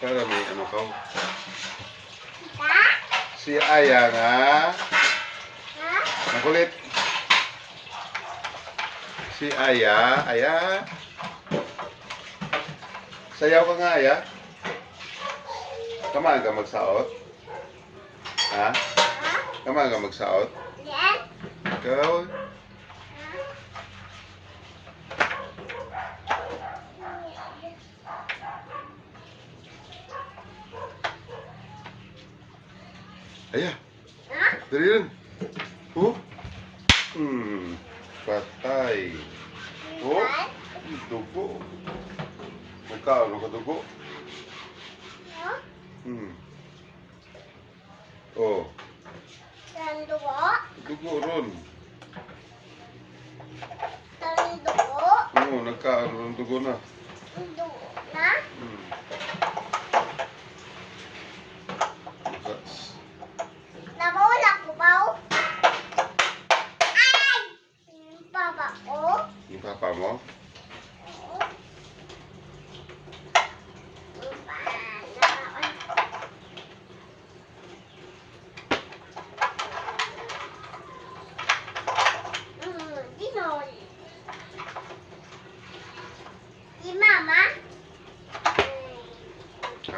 Para may ano ka. Si Aya nga. Makulit. Si Aya. Aya. Sayaw ka nga, Aya. Kamaan ka magsaot? Ha? Kamaan ka magsaot? Ikaw? Aya. Dali rin. Oh. Hmm. Patay. Oh. Dugo. Magkaano ka dugo? Hmm. Oh. Tandugo? Dugo ron. Tandugo? Oo, nagkaano ng dugo na. Tandugo na? Hmm. Bukas. Nawala ko ba? Ay! Yung papa ko? Yung papa mo?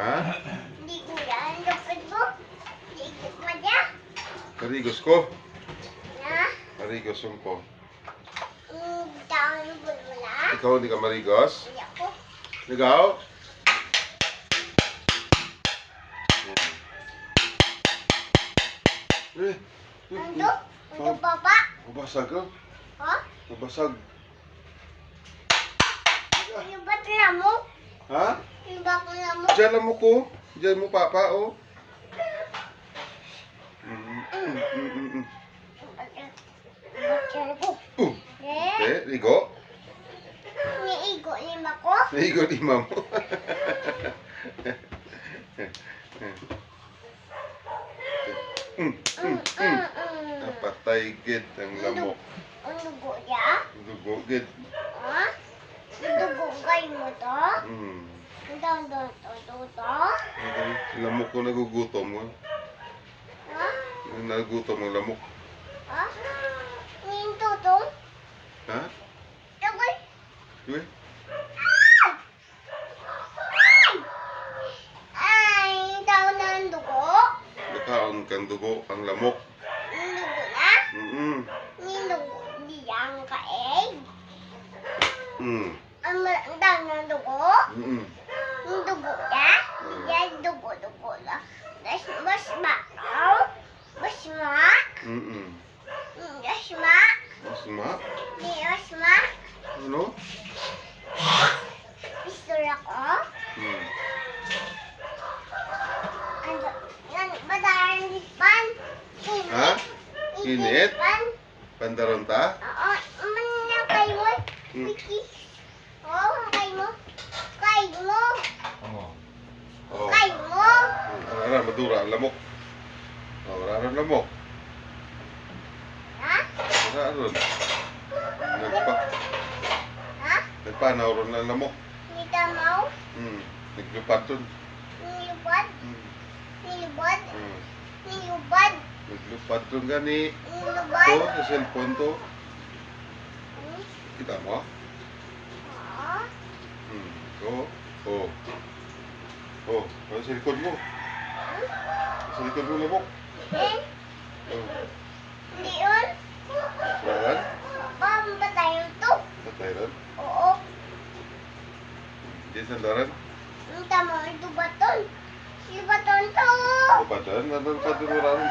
Ha? Hindi ko yan. Lupad mo? Hindi ko pa niya. Karigos ko. Na? Marigos yung ko. Mm, down yung bulbula. Ikaw hindi ka marigos? Ikaw? Eh, Nando? Nando papa? mabasag ka. Ha? Mabasag. Yung ba't na mo? Ha? Yung ba't na mo? Diyan mo ko. Diyan mo papa, oh. Mm, mm, mm, mm, mm. Ba't ko? Uh, Eh? eh, ligo. Niigo lima ko? Ligo ni mo. mm, Mm, mm. Napatay gid ang lamok. Ang dugo niya? Dugo gid. Ha? Dugo kayo mo to? Mm. Ang daw daw to to to? Lamok ko nagugutom mo. Ha? Nagugutom ang lamok. Ha? Ngayon to to? Ha? Tagoy? Uy, Ay, daw na ang dugo? Nakaon kang dugo ang lamok. Ang dugo na? Mm. Ang dugo di ang kaeg? Mm. Ang ma- ang daw na ang dugo? Mm. Ang dugo na? Yan, dugo, dugo na. Mas, mas makaw? Mas ma? Mm. Mas ma? Masma? Di mas ma? Ano? Pistol ako? Mm. Ano? Yan, badaran di pan? Ha? Init? Pan? Pandaron ta? Oo, man na kayo mo. Hmm. Oo, kayo mo. Kayo mo. Oh. Kayo mo. Ara, madura ang lamok. Oh, ara ang lamok. Ha? Ara ron. Nagpa, Ha? nagpanaw ron ang lamok. Hindi tamaw? Mm. Naglupat ron. Nilubad? Mm. Nilubad? Mm. Nilubad? Cellphone to. Hmm? Kita mo? Ha? Mm. Oh. Oh. Oh, sa likod mo. Sa likod mo. Eh? Oh. Hindi yun? Saan? Bam ba tayo to? Patay ron. Oo. Di sandaran. Ang tama ito baton. Si baton to. Lupatan. Nandun pa dun ron.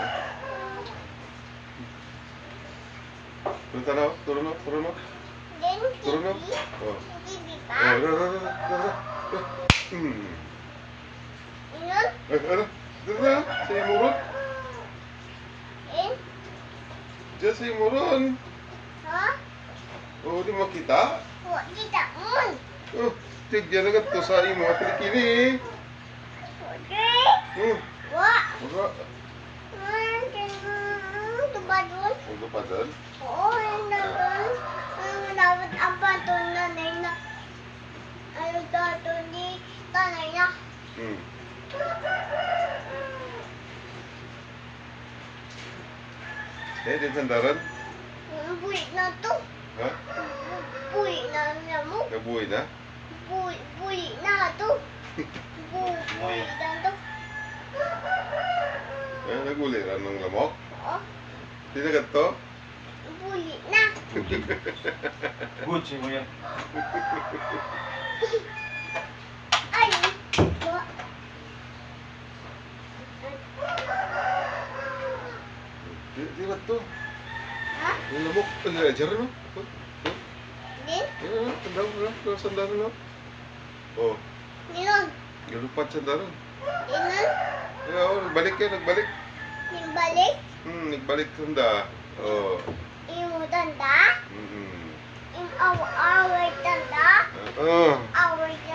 Turun tanaw. Turun no. Turun no. Then, Turun no. TV. Oh. TV Oh, ka? ra, ra, ra, ra, ra. Hmm. Yun? Eh, ano? Dito na. Sa imuron. Eh? Diyan sa imuron. Ha? Oh, di makita. Huwag kita mo. Oh, tigyan agad to sa imo. Kilikili. Okay. Hmm. Wah. Wala. Ang lupatan. Oo, yung dapat. Ang dapat ang baton na na na. Ano dapat ni tanay na. Hmm. Eh, din sandaran? Buwi na to. Ha? Buwi na na mo. Nabuhay na? Buwi, buwi na to. Bu- Buwi na to. Eh, naguliran ng lamok? Oh, Di na ganito? buwi na. Gucci mo yan. Ay. Ba- Di, di ba to? Ha? Yung lamok, ano na, dyan no? Din? Yan na, sandaran na, no, sandaran na. Oh, Ninon. galupat sandaran. Ninon. Eh, oh, nagbalik kayo, nagbalik. Nimbalik. Hmm, nagbalik sanda. Oh, Imo tanda. mm Im away tanda. Oh, Away tanda.